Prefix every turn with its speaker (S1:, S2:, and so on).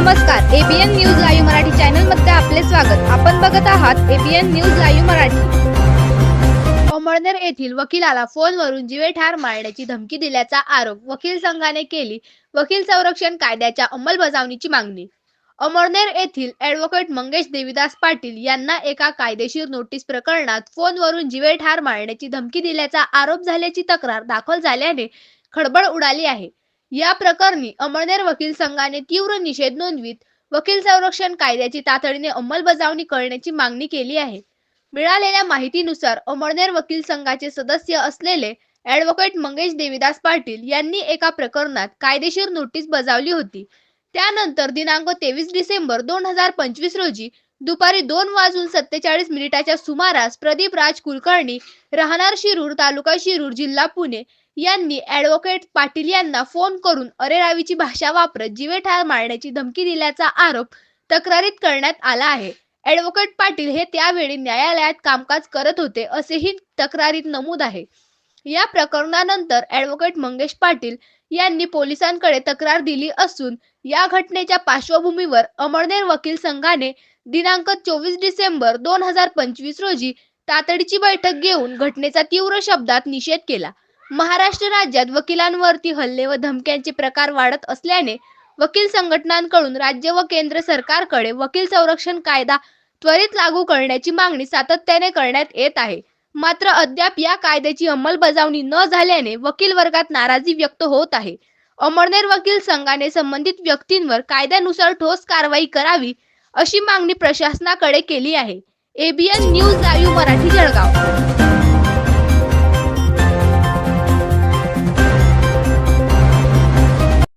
S1: नमस्कार A B N news live Marathi चॅनलमध्ये आपले स्वागत. आपण बघत आहात ABN news live Marathi. Amalner येथील वकिलाला फोनवरून जीवे ठार मारण्याची धमकी दिल्याचा आरोप वकील संघाने केली. वकील संरक्षण कायद्याच्या अंमलबजावणीची मागणी. अमळनेर येथील ॲडव्होकेट मंगेश देवीदास पाटील यांना एका कायदेशीर नोटीस प्रकरणात फोनवरून जीवे ठार मारण्याची धमकी दिल्याचा आरोप झाल्याची तक्रार दाखल झाल्याने खळबळ उडाली आहे. या प्रकरणी अमळनेर वकील संघाने तीव्र निषेध नोंदवीत. वकील संरक्षण कायद्याची तातडीने अंमलबजावणी करण्याची मागणी केली आहे. मिळालेल्या माहितीनुसार अमळनेर वकील संघाचे सदस्य असलेले ॲडव्होकेट मंगेश देवीदास पाटील यांनी एका प्रकरणात कायदेशीर नोटीस बजावली होती. त्यानंतर दिनांक तेवीस डिसेंबर दोन हजार पंचवीस रोजी दुपारी दोन वाजून सत्तेचाळीस मिनिटाच्या सुमारास प्रदीप राज कुलकर्णी राहणार शिरूर तालुका शिरूर जिल्हा पुणे यांनी ॲडव्होकेट पाटील यांना फोन करून अरेरावीची भाषा वापरत जीवे ठार मारण्याची धमकी दिल्याचा आरोप तक्रारीत करण्यात आला आहे. ॲडव्होकेट पाटील हे त्यावेळी न्यायालयात कामकाज करत होते असेही तक्रारीत नमूद आहे. या प्रकरणानंतर ॲडव्होकेट मंगेश पाटील यांनी पोलिसांकडे तक्रार दिली असून या घटनेच्या पार्श्वभूमीवर अमळनेर वकील संघाने दिनांक चोवीस डिसेंबर दोन हजार पंचवीस रोजी तातडीची बैठक घेऊन घटनेचा तीव्र शब्दात निषेध केला. महाराष्ट्र राज्यात वकिलांवरती हल्ले व धमक्यांचे प्रकार वाढत असल्याने वकील संघटनांकडून राज्य व केंद्र सरकारकडे वकील संरक्षण कायदा त्वरित लागू करण्याची मागणी सातत्याने करण्यात येत आहे. मात्र अद्याप या कायद्याची अंमलबजावणी न झाल्याने वकील वर्गात नाराजी व्यक्त होत आहे. अमरनेर वकील संघाने संबंधित व्यक्तींवर कायद्यानुसार ठोस कारवाई करावी अशी मागणी प्रशासनाकडे केली आहे. ABN news live Marathi